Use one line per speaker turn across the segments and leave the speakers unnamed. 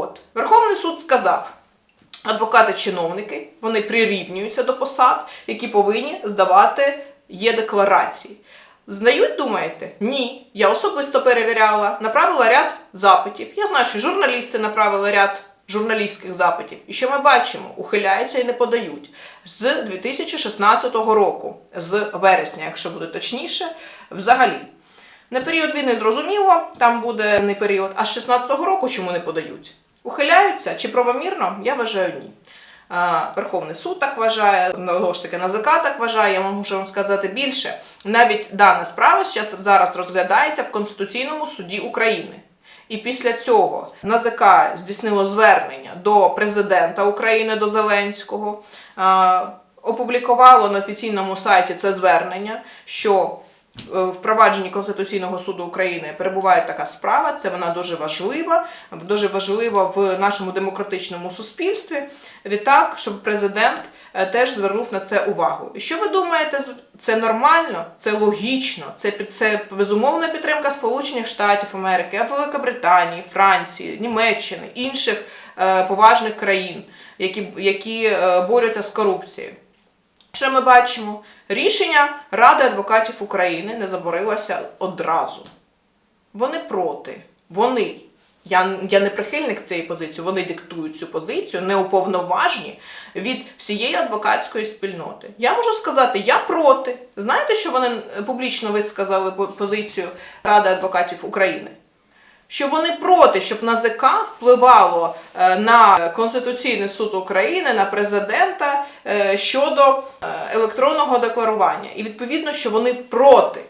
от, Верховний суд сказав, адвокати-чиновники вони прирівнюються до посад, які повинні здавати є декларації. Здають, думаєте? Ні. Я особисто перевіряла, направила ряд запитів. Я знаю, що журналісти направили ряд журналістських запитів. І що ми бачимо? Ухиляються і не подають. З 2016 року, з вересня, якщо буде точніше, взагалі. На період війни зрозуміло, там буде не період, а з 16-го року чому не подають? Ухиляються чи правомірно? Я вважаю ні. Верховний суд так вважає, знову ж таки НАЗК так вважає, я можу вам сказати більше. Навіть дана справа зараз розглядається в Конституційному суді України. І після цього НАЗК здійснило звернення до президента України до Зеленського, опублікувало на офіційному сайті це звернення, що в провадженні Конституційного суду України перебуває така справа. Це вона дуже важлива, дуже важлива в нашому демократичному суспільстві. Відтак, щоб президент е, теж звернув на це увагу. І що ви думаєте, це нормально, це логічно, це, під- це безумовна підтримка Сполучених Штатів Америки, Великобританії, Франції, Німеччини, інших е, поважних країн, які, які е, борються з корупцією. Що ми бачимо? Рішення Ради адвокатів України не заборилося одразу. Вони проти. Вони. Я, я не прихильник цієї позиції, вони диктують цю позицію, неуповноважені від всієї адвокатської спільноти. Я можу сказати, я проти. Знаєте, що вони публічно висказали позицію Ради адвокатів України? Що вони проти, щоб НАЗК впливало е, на Конституційний суд України, на президента е, щодо е, електронного декларування. І відповідно, що вони проти.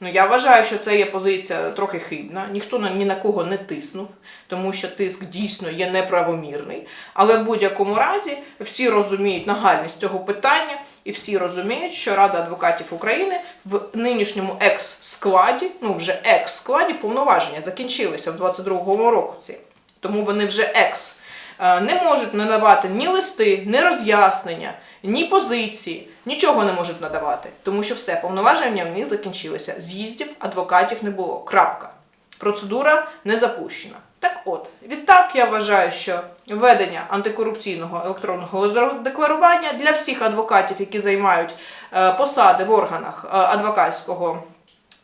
Ну, я вважаю, що це є позиція трохи хибна. Ніхто ні на кого не тиснув, тому що тиск дійсно є неправомірний. Але в будь-якому разі всі розуміють нагальність цього питання, і всі розуміють, що Рада адвокатів України в нинішньому екс-складі, ну вже екс-складі повноваження закінчилися в 22-му році. Тому вони вже екс е, не можуть надавати ні листи, ні роз'яснення, ні позиції, нічого не можуть надавати, тому що все повноваження в них закінчилися. З'їздів адвокатів не було. Крапка. Процедура не запущена. Так от, відтак я вважаю, що введення антикорупційного електронного декларування для всіх адвокатів, які займають е, посади в органах е, адвокатського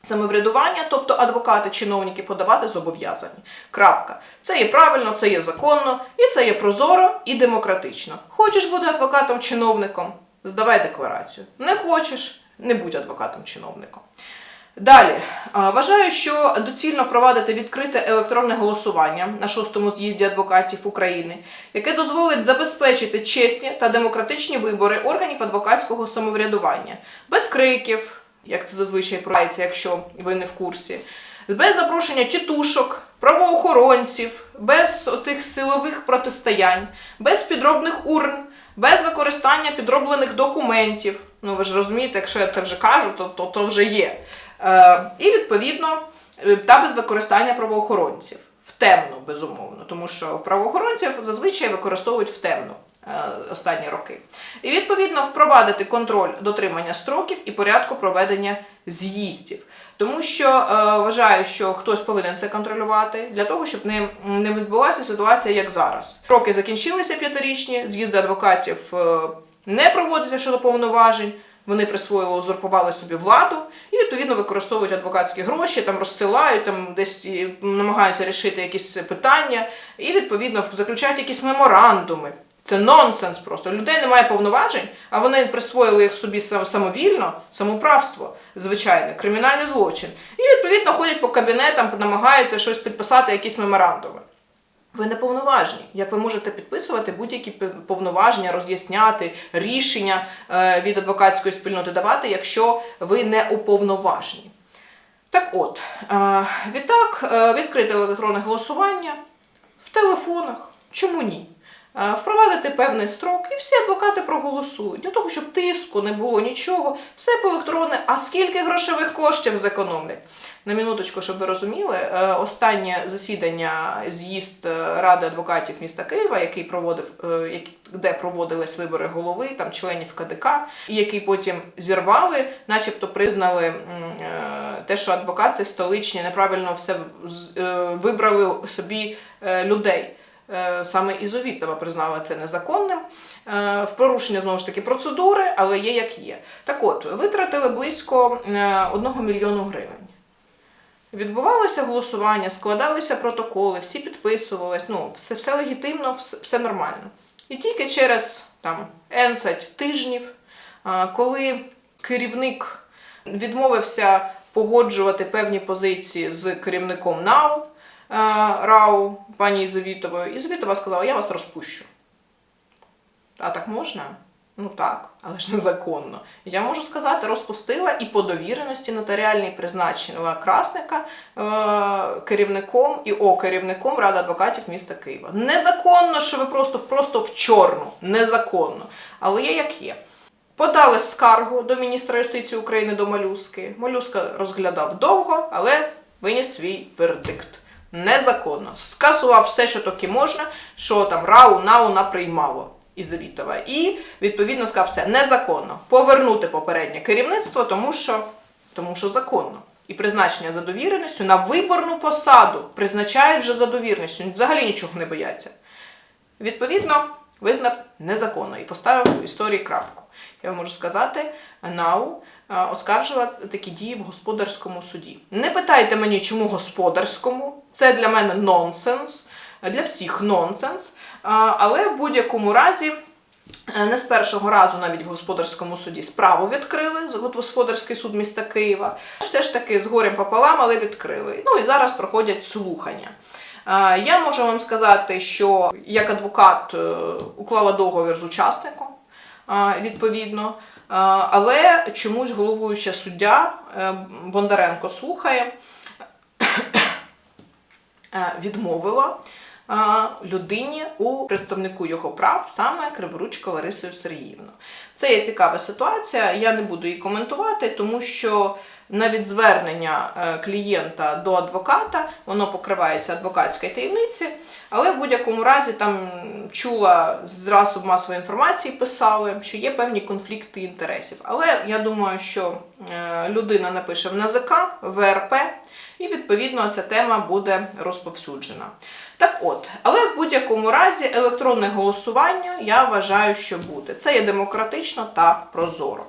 самоврядування, тобто адвокати, чиновники подавати зобов'язані. Крапка. Це є правильно, це є законно, і це є прозоро і демократично. Хочеш бути адвокатом-чиновником, здавай декларацію. Не хочеш, не будь адвокатом-чиновником. Далі вважаю, що доцільно впровадити відкрите електронне голосування на шостому з'їзді адвокатів України, яке дозволить забезпечити чесні та демократичні вибори органів адвокатського самоврядування, без криків, як це зазвичай проявляється, якщо ви не в курсі, без запрошення тітушок, правоохоронців, без оцих силових протистоянь, без підробних урн, без використання підроблених документів. Ну ви ж розумієте, якщо я це вже кажу, то, то, то вже є. Е, і відповідно е, та без використання правоохоронців в темну, безумовно, тому що правоохоронців зазвичай використовують в темну е, останні роки. І відповідно впровадити контроль дотримання строків і порядку проведення з'їздів. Тому що е, вважаю, що хтось повинен це контролювати для того, щоб не, не відбулася ситуація, як зараз. Роки закінчилися п'ятирічні, з'їзди адвокатів е, не проводяться щодо повноважень. Вони присвоїли, узурпували собі владу і відповідно використовують адвокатські гроші, там розсилають, там десь намагаються рішити якісь питання, і відповідно заключають якісь меморандуми. Це нонсенс просто. Людей немає повноважень, а вони присвоїли їх собі самовільно, самоправство, звичайне, кримінальний злочин. І відповідно ходять по кабінетам, намагаються щось підписати, якісь меморандуми. Ви не повноважні. Як ви можете підписувати будь-які повноваження, роз'ясняти рішення е, від адвокатської спільноти давати, якщо ви не уповноважені? Так от, е, відтак, е, відкрите електронне голосування в телефонах. Чому ні? Впровадити певний строк, і всі адвокати проголосують для того, щоб тиску не було нічого, все по електронне. А скільки грошових коштів зекономлять? На минуточку, щоб ви розуміли, е, останнє засідання з'їзд е, Ради адвокатів міста Києва, який проводив, е, де проводились вибори голови, там членів КДК, і який потім зірвали, начебто признали те, що адвокати столичні неправильно все вибрали собі людей. саме Ізовітова признала це незаконним. В порушення знову ж таки процедури, але є як є. Так от, витратили близько е, 1 мільйону гривень. Відбувалося голосування, складалися протоколи, всі підписувались, ну, все, все легітимно, все, все нормально. І тільки через там, 11 тижнів, коли керівник відмовився погоджувати певні позиції з керівником НАУ РАУ пані Ізовітовою, Ізовітова сказала, я вас розпущу. А так можна? Ну так, але ж незаконно. Я можу сказати, розпустила і по довіреності нотаріальній призначила Красника е- керівником і о керівником Ради адвокатів міста Києва. Незаконно, що ви просто, просто в чорну. Незаконно. Але є як є. Подали скаргу до міністра юстиції України до Малюски. Малюска розглядав довго, але виніс свій вердикт. Незаконно. Скасував все, що таки можна, що там РАУ, НАУ наприймало. Ізовітова. І відповідно сказав все незаконно. Повернути попереднє керівництво, тому що, тому що законно. І призначення за довіреністю на виборну посаду призначають вже за довіреністю. Взагалі нічого не бояться. Відповідно, визнав незаконно і поставив в історії крапку. Я вам можу сказати, НАУ е, оскаржила такі дії в господарському суді. Не питайте мені, чому господарському, це для мене нонсенс, для всіх нонсенс. Але в будь-якому разі. е, Не з першого разу навіть в господарському суді справу відкрили господарський суд міста Києва. Все ж таки з горем пополам, але відкрили. Ну і зараз проходять слухання. Я можу вам сказати, що як адвокат е, уклала договір з учасником відповідно, але чомусь головуюча суддя е, Бондаренко слухає відмовила людині у представнику його прав, саме Криворучко Ларисою Сергіївну. Це є цікава ситуація. Я не буду її коментувати, тому що навіть звернення е, клієнта до адвоката воно покривається адвокатської таємниці, але в будь-якому разі там чула з засобів масової інформації, писали, що є певні конфлікти інтересів. Але я думаю, що е, людина напише в НАЗК, в ВРП, і відповідно ця тема буде розповсюджена. Так от, але в будь-якому разі електронне голосування я вважаю, що буде. Це є демократично та прозоро.